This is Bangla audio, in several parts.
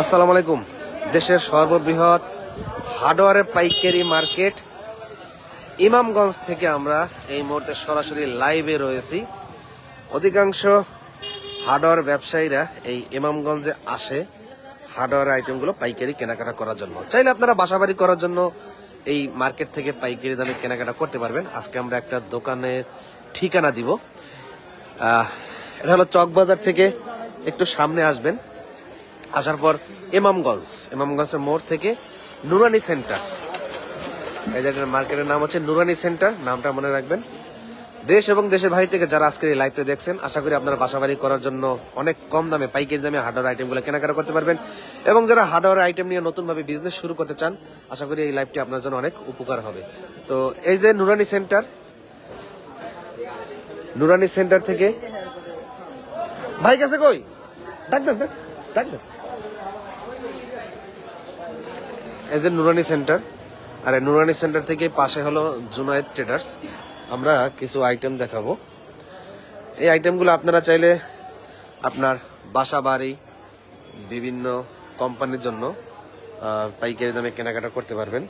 আসসালামু আলাইকুম। দেশের সর্ববৃহৎ হার্ডওয়ারের পাইকারি মার্কেট ইমামগঞ্জ থেকে আমরা এই মুহূর্তে সরাসরি লাইভে রয়েছি। অধিকাংশ হার্ডওয়ার ব্যবসায়ীরা এই ইমামগঞ্জে আসে হার্ডওয়ার আইটেমগুলো পাইকারি কেনাকাটা করার জন্য। চাইলে আপনারা বাসাবাড়ি করার জন্য এই মার্কেট থেকে পাইকারি দামে কেনাকাটা করতে পারবেন। আজকে আমরা একটা দোকানে ঠিকানা দিব। এটা হলো চকবাজার থেকে একটু সামনে আসবেন। আসার পর ইমামগঞ্জ ইমামগঞ্জের মোড় থেকে নুরানি সেন্টার। এই জায়গাটার মার্কেটের নাম হচ্ছে নুরানি সেন্টার নামটা মনে রাখবেন। দেশ এবং দেশের বাইরে থেকে যারা আজকের এই লাইভটা দেখছেন আশা করি আপনারা বাসাবাড়ি করার জন্য অনেক কম দামে পাইকারি দামে হার্ডওয়ার আইটেমগুলো কেনাকাটা করতে পারবেন। এবং যারা হার্ডওয়ার আইটেম নিয়ে নতুনভাবে বিজনেস শুরু করতে চান আশা করি এই লাইভটি আপনার জন্য অনেক উপকার হবে। তো এই যে নুরানি সেন্টার নুরানি সেন্টার থেকে ভাই কাছে কই? ডাক ডাক, ডাক দেন। এই এ নুরানি সেন্টার আর এই নুরানি সেন্টার থেকে পাশে হলো জুনায়েদ ট্রেডার্স আমরা কিছু আইটেম দেখাবো। এই আইটেমগুলো আপনারা চাইলে আপনার বাসা, বাড়ি, বিভিন্ন কোম্পানির জন্য পাইকারি দামে কেনাকাটা করতে পারবেন।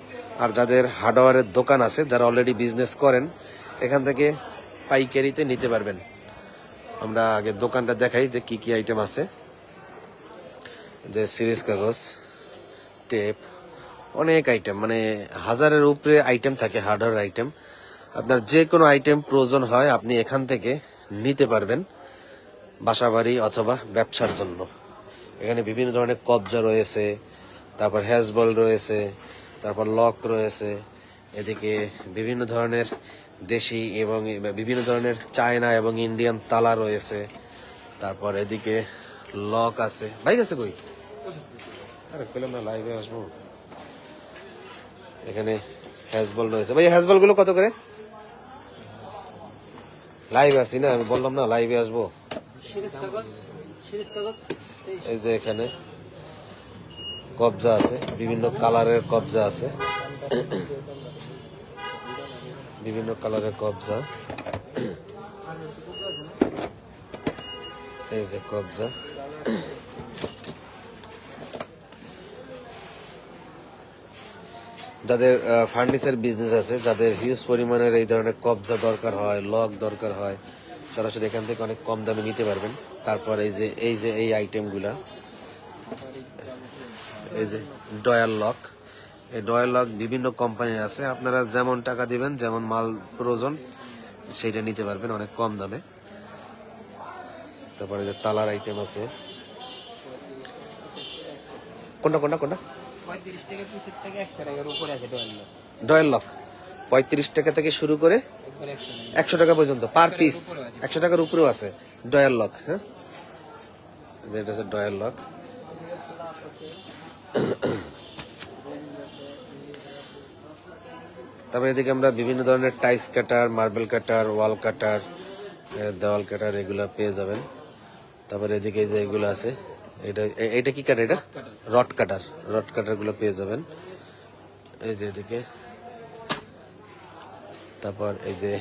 আর যাদের হার্ডওয়্যারের দোকান আছে, যারা অলরেডি বিজনেস করেন, এখান থেকে পাইকারিতে নিতে পারবেন। আমরা আগে দোকানটা দেখাই যে কি কি আইটেম আছে। যে সিরিজ কাগজ টেপ অনেক আইটেম মানে হাজারের উপরে আইটেম থাকে হার্ডওয়্যার আইটেম আপনার যে কোনো আইটেম প্রয়োজন হয়, আপনি এখান থেকে নিতে পারবেন বাসাবাড়ি অথবা ব্যবসার জন্য। এখানে বিভিন্ন ধরনের কবজা রয়েছে, তারপর হ্যাজবল রয়েছে, তারপর লক রয়েছে, এদিকে বিভিন্ন ধরনের দেশি এবং বিভিন্ন ধরনের চায়না এবং ইন্ডিয়ান তালা রয়েছে, তারপর এদিকে লক আছে। বাইক আছে কই? আরে পেলাম না লাইভে আসব। এখানে হ্যাজবল রয়েছে। ভাই হ্যাজবলগুলো কত করে? লাইভ আছি না আমি বললাম না লাইভে আসব। এই যে এখানে কবজা আছে বিভিন্ন কালারের কবজা আছে। বিভিন্ন কালারের কবজা। এই যে কবজা। যাদের ফার্নিচার বিজনেস আছে, যাদের হিউজ পরিমাণের এই ধরনের কবজা দরকার হয়, লক দরকার হয়, সরাসরি এখান থেকে অনেক কম দামে নিতে পারবেন। তারপর এই যে এই যে, এই আইটেমগুলা এই যে, ডয়াল লক, এই ডয়াল লক বিভিন্ন কোম্পানির আছে। আপনারা যেমন টাকা দিবেন, যেমন মাল প্রয়োজন, সেইটা নিতে পারবেন অনেক কম দামে। তারপরে যে তালার আইটেম আছে। কোনটা কোনটা কোনটা? পঁয়ত্রিশ থেকে পঁচিশ থেকে একশো টাকার উপরে আছে ডোয়াল ডয়েল লক পঁয়ত্রিশ টাকা থেকে শুরু করে একশো টাকা। পর্যন্ত পার পিস একশো টাকার উপরেও আছে ডয়াল লক হ্যাঁ? হচ্ছে ডয়াল লক তারপরে এদিকে আমরা বিভিন্ন ধরনের টাইস কাটার মার্বেল কাটার ওয়াল কাটার দেওয়াল কাটার এগুলো পেয়ে যাবেন। তারপরে এদিকে যে এগুলো আছে এটা এটা কি কাটার এটা? রড কাটার রড কাটারগুলো পেয়ে যাবেন। এই যে এদিকে। তারপর এই যে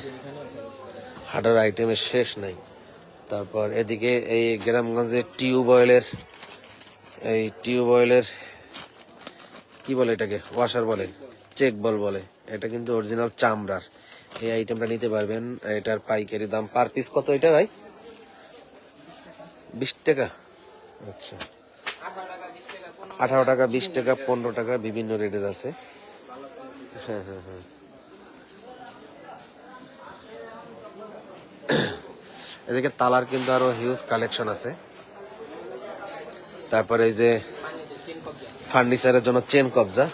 হার্ডার আইটেমের শেষ নাই। তারপর এদিকে এই গ্রামগঞ্জে টিউব অয়েলের এই টিউব অয়েলের কি বলে এটাকে? ওয়াশার বলে চেক বল বলে। এটা কিন্তু অরিজিনাল চামড়ার। এই আইটেমটা নিতে পারবেন। এটার পাইকারি দাম পার পিস কত এটা ভাই? বিশ টাকা। আচ্ছা। আঠারো টাকা, বিশ টাকা, পনেরো টাকা, বিভিন্ন রেটের আছে। হ্যাঁ হ্যাঁ হ্যাঁ। এদিকে তালার কিন্তু আরও হিউজ কালেকশন আছে। তারপরে এই যে ফার্নিচারের জন্য চেন কবজা।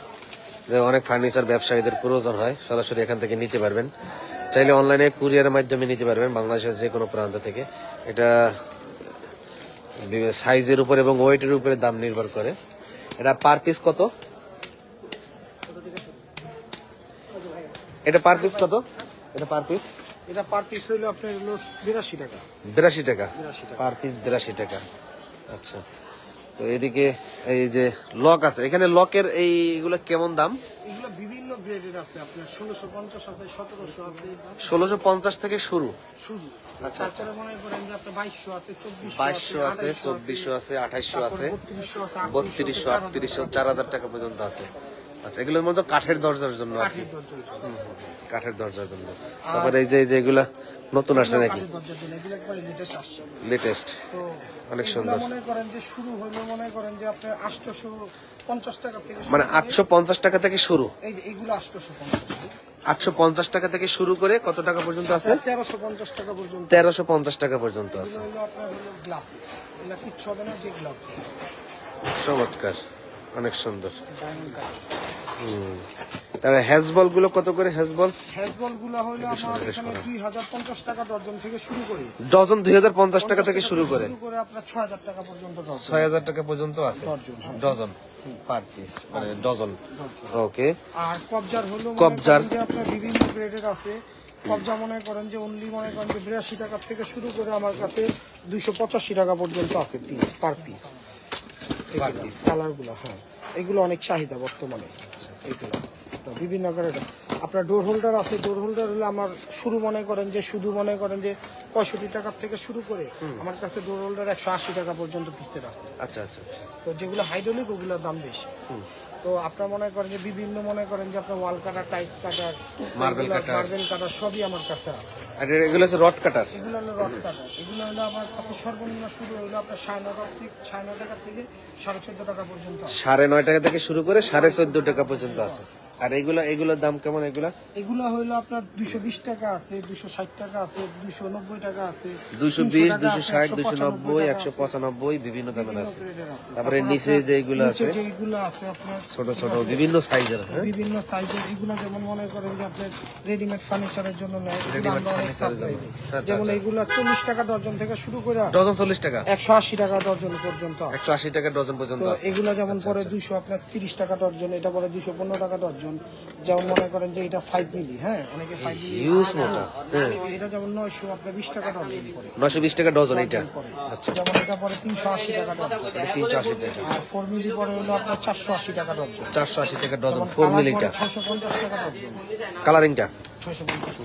যে অনেক ফার্নিচার ব্যবসায়ীদের প্রয়োজন হয়, সরাসরি এখান থেকে নিতে পারবেন। চাইলে অনলাইনে কুরিয়ারের মাধ্যমে নিতে পারবেন, বাংলাদেশের যে কোনো প্রান্ত থেকে। এটা সাইজের উপর এবং ওয়েটের উপরে দাম নির্ভর করে। এটা পার পিস কত? এটা পার পিস কত? এটা পার পিস এটা পার পিস হইল আপনার হলো বিরাশি টাকা। বিরাশি টাকা। পার পিস বিরাশি টাকা। আচ্ছা। তো এদিকে এই যে লক আছে এখানে লকের এইগুলো কেমন দাম? গ্রেডের আছে আপনার ষোলোশো পঞ্চাশ আছে সতেরোশো আছে। ষোলোশো পঞ্চাশ থেকে শুরু? শুরু। আচ্ছা, তারপরে মনে করেন যে আপনার বাইশশো আছে চব্বিশশো বাইশশো আছে চব্বিশশো আছে আঠাইশশো আছে বত্রিশশো আছে বত্রিশশো আটত্রিশশো চার হাজার টাকা পর্যন্ত আছে। আচ্ছা এগুলোর মধ্যে কাঠের দরজার জন্য কাঠের দরজার জন্য। তারপরে এই যে এগুলা নতুন আসছে নাকি? লেটেস্ট অনেক সুন্দর। মনে করেন যে শুরু হলো মনে করেন যে আপনার আটশোশো পঞ্চাশ টাকা থেকে মানে করে- আটশো পঞ্চাশ টাকা থেকে শুরু? এই যে এগুলো আটশোশো পঞ্চাশ আটশো পঞ্চাশ টাকা থেকে শুরু করে কত টাকা পর্যন্ত আছে? তেরোশো পঞ্চাশ টাকা পর্যন্ত। তেরোশো পঞ্চাশ টাকা পর্যন্ত আছে। চমৎকার। অনেক সুন্দর। হুম। হ্যাজবলগুলো কত করে হ্যাজবল হ্যাজবলগুলো হলো আমার এখানে দুই হাজার পঞ্চাশ টাকা দর্জন থেকে শুরু করি। ডজন দুই হাজার পঞ্চাশ টাকা থেকে শুরু করে। শুরু করে আপনার ছয় হাজার টাকা পর্যন্ত দর্জন ছয় হাজার টাকা পর্যন্ত আছে? ডজন, হ্যাঁ। পার পিস মানে ডজন। ওকে। আর কবজার হলো কবজার। আপনার বিভিন্ন গ্রেডের আছে। কবজা মনে করেন যে অনলি মনে করেন যে বিরাশি টাকা থেকে শুরু করে আমার কাছে দুইশো পঁচাশি টাকা পর্যন্ত আছে piece per piece Per piece। কালারগুলো হ্যাঁ। এগুলো অনেক চাহিদা বর্তমানে। এগুলো। বিভিন্ন গ্রেডের আপনার ডোর হোল্ডার আছে ডোর হোল্ডার হলে আমার শুরু মনে করেন যে শুধু মনে করেন যে পঁয়ষট্টি টাকার থেকে শুরু করে আমার কাছে ডোর হোল্ডার একশো আশি টাকা পর্যন্ত পিসের আছে। আচ্ছা আচ্ছা আচ্ছা। তো যেগুলো হাইড্রোলিক ওগুলোর দাম বেশি। তো আপনার মনে করেন যে বিভিন্ন মনে করেন যে আপনার wall cutter tiles cutter marble cutter marble cutter সবই আমার কাছে আছে। আর এগুলো হচ্ছে রড কাটার এগুলো হলো রড কাটার এগুলো হলো আমার কাছে সর্বনিম্ন শুরু হলো আপনার সাড়ে নয় টাকা থেকে সাড়ে নয় টাকা থেকে সাড়ে চোদ্দ টাকা পর্যন্ত সাড়ে নয় টাকা থেকে শুরু করে সাড়ে চোদ্দ টাকা পর্যন্ত আছে। আর এগুলো এগুলোর দাম কেমন এগুলা? এগুলো হলো আপনার দুইশো বিশ টাকা আছে দুইশো ষাট টাকা আছে দুইশো নব্বই টাকা আছে দুইশো 300 বিশ দুইশো ষাট 195 দুইশো নব্বই একশো পঁচানব্বই বিভিন্ন দামের আছে। তারপরে নিচে যেগুলো নিচে আছে যেগুলো আছে আপনার ছোট ছোট বিভিন্ন সাইজের হ্যাঁ? বিভিন্ন সাইজের এগুলো যেমন মনে করেন যে আপনার রেডিমেড ফার্নিচারের জন্য নেয় এগুলো। আচ্ছা, যেমন আচ্ছা। এগুলো চল্লিশ টাকা ডজন থেকে শুরু করে ডজন চল্লিশ টাকা? একশো আশি টাকা ডজন পর্যন্ত। আছে। একশো আশি টাকা ডজন পর্যন্ত আছে। এগুলো যেমন আচ্ছা, পরে আচ্ছা। দুইশো আপনার তিরিশ টাকা ডজন এটা পরে দুইশো পনেরো টাকা ডজন। যেমন মনে করেন যে এটা ফাইভ মিলি হ্যাঁ? অনেকে ফাইভ মিলি হিউজ মোটা এটা যেমন নয়শো আপনার বিশ টাকা ডজন নয়শো বিশ টাকা ডজন এইটা আচ্ছা। যেমন এটা পরে তিনশো আশি টাকা ডজন তিনশো আশি টাকা। আর ফোর মিলি পরে হলো আপনার চারশো আশি টাকা ডজন চারশো আশি টাকা ডজন ফোর মিলিটা ছয়শো পঞ্চাশ টাকা ডজন কালারিংটা ছশো পঞ্চাশ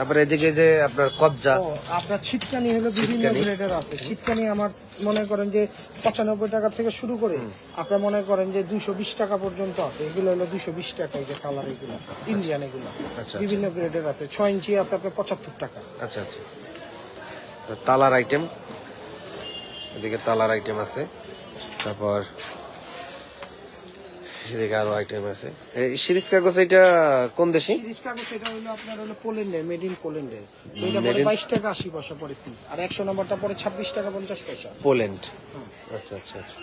তারপরে এদিকে যে আপনার কবজা। আপনার ছিটকানি হলো বিভিন্ন। গ্রেডের আছে। ছিটকানি আমার মনে করেন যে পঁচানব্বই টাকা থেকে শুরু করে আপনার মনে করেন যে দুশো বিশ টাকা পর্যন্ত আছে। এগুলো হলো দুশো বিশ টাকা এই যে কালার এগুলো ইন্ডিয়ান এগুলো। আচ্ছা, বিভিন্ন গ্রেডের আছে। ছয় ইঞ্চি আছে আপনার পঁচাত্তর টাকা। আচ্ছা আচ্ছা। তালার আইটেম এদিকে তালার আইটেম আছে। তারপর এদিকে আরও আইটেম আছে। সিরিজ কাগজ এটা কোন দেশি? কাগজ এটা হলো আপনার হলো পোল্যান্ডের মেড ইন পোল্যান্ডের এটা in- বাইশ টাকা আশি পয়সা পরে পিস আর একশো নম্বরটা পরে ছাব্বিশ টাকা পঞ্চাশ পয়সা। পোল্যান্ড? আচ্ছা আচ্ছা আচ্ছা।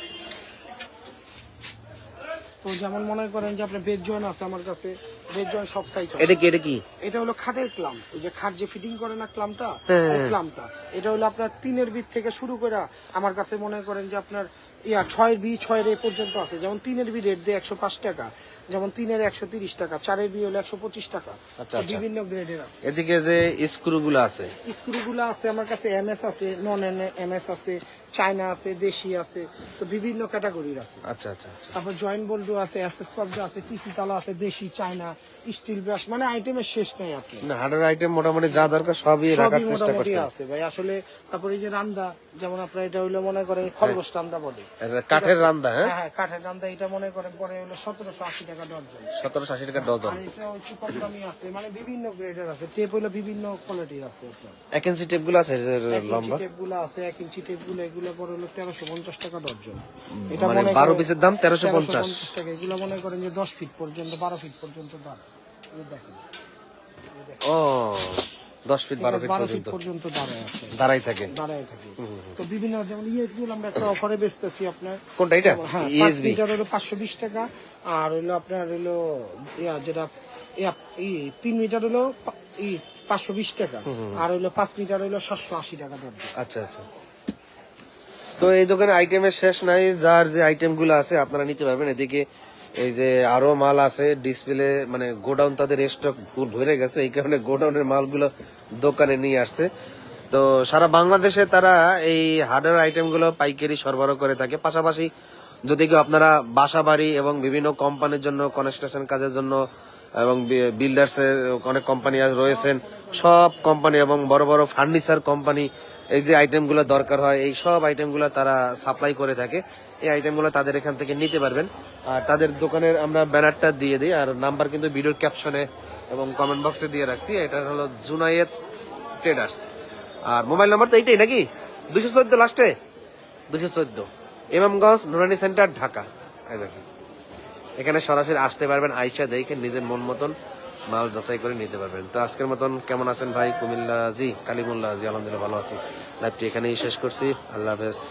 তো যেমন মনে করেন যে আপনার বেড জয়েন আছে আমার কাছে বেড জয়েন সব সাইজ এটা কি এটা কি? এটা হলো খাটের ক্লাম। ওই যে খাট যে ফিটিং করে না ক্লামটা? হ্যাঁ, ওই হ্যাঁ। ক্লামটা। এটা হলো আপনার তিনের বিট থেকে শুরু করে আমার কাছে মনে করেন যে আপনার ইয়া, ছয়ের বি, ছয়ের এ পর্যন্ত আছে। যেমন তিনের বি রেট দিয়ে একশো পাঁচ টাকা। যেমন তিনের একশো তিরিশ টাকা চারের বি হলো একশো পঁচিশ টাকা। আচ্ছা, আচ্ছা। বিভিন্ন গ্রেডের আছে। এদিকে যে স্ক্রু গুলো আছে। স্ক্রুগুলো আছে আমার কাছে এম এস আছে নন এম এস আছে চায়না আছে দেশি আছে তো বিভিন্ন ক্যাটাগরির আছে। আচ্ছা আচ্ছা আচ্ছা। তারপর জয়েন্ট বোল্ডু আছে এসএস কবজা আছে টিসি তালা আছে দেশি চায়না স্টিল ব্রাশ মানে আইটেমের শেষ নেই আপনি না হার্ডের আইটেম মোটামুটি যা দরকার সবই রাখার চেষ্টা করছে আছে ভাই। আসলে তারপরে এই যে রান্দা যেমন আপনার এটা হইল মনে করেন খরগোশ রান্দা বলে। কাঠের রান্দা হ্যাঁ? হ্যাঁ হ্যাঁ কাঠের রান্দা এটা মনে করেন পরে হলো সতেরোশো আশি টাকা। সতেরোশো আশি টাকা ডজন। মানে বিভিন্ন গ্রেডের আছে। টেপ হলো বিভিন্ন কোয়ালিটির আছে এক ইঞ্চি টেপগুলো আছে লম্বা? টেপগুলো আছে এক ইঞ্চি টেপগুলো এগুলো পরে হলো তেরোশো পঞ্চাশ টাকা ডজন। মানে বারো পিসের দাম তেরোশো পঞ্চাশ। টাকা। এগুলো মনে করেন যে দশ ফিট পর্যন্ত বারো ফিট পর্যন্ত দাম। দেখেন। ও দশ ফিট বারো ফিট পর্যন্ত পর্যন্ত দাঁড়ায় আছে। দাঁড়াই থাকে। দাঁড়ায় থাকে। তো বিভিন্ন যেমন ইএসবি আমরা একটা অফারে বেচতেছি আপনার। কোনটা এটা? হ্যাঁ ইএসবি মিটার হলো পাঁচশো বিশ টাকা আর হলো আপনার হলো যেটা তিন মিটার হলো পাঁচশো বিশ টাকা আর হলো পাঁচ মিটার হলো সাতশো আশি টাকা আচ্ছা আচ্ছা। তো এই দোকানে আইটেমের শেষ নাই যার যে আইটেমগুলো আছে আপনারা নিতে পারবেন। এদিকে এই যে আরও মাল আছে ডিসপ্লে মানে গোডাউন তাদের স্টক ফুল ভরে গেছে, এই কারণে গোডাউনের মালগুলো দোকানে নিয়ে আসছে। তো সারা বাংলাদেশে তারা এই হার্ডওয়্যার আইটেমগুলো পাইকারি সরবরাহ করে থাকে। পাশাপাশি যদি কেউ আপনারা বাসা বাড়ি এবং বিভিন্ন কোম্পানির জন্য কনস্ট্রাকশন কাজের জন্য এবং বিল্ডার্স এর অনেক কোম্পানি রয়েছেন, সব কোম্পানি এবং বড় বড় ফার্নিচার কোম্পানি এই যে আইটেমগুলো দরকার হয়, এই সব আইটেমগুলো তারা সাপ্লাই করে থাকে। এই আইটেমগুলো তাদের এখান থেকে নিতে পারবেন। আর তাদের দোকানের আমরা ব্যানারটা দিয়ে দিই, আর নাম্বার কিন্তু ভিডিওর ক্যাপশনে এবং কমেন্ট বক্সে দিয়ে রাখছি। এটা হলো জুনায়েদ ট্রেডার্স আর মোবাইল নাম্বার তো এইটাই নাকি? দুশো চোদ্দ লাস্টে দুশো চোদ্দ। ইমামগঞ্জ, নুরানি সেন্টার ঢাকা। এখানে সরাসরি আসতে পারবেন, আইসা দেখে নিজের মন মতন মাল যাচাই করে নিতে পারবেন। তো আজকের মতন কেমন আছেন ভাই? কুমিল্লা জি, কালিমুল্লা জি, আলহামদুলিল্লাহ ভালো আছি। লাইভটি এখানেই শেষ করছি। আল্লাহ হাফেজ।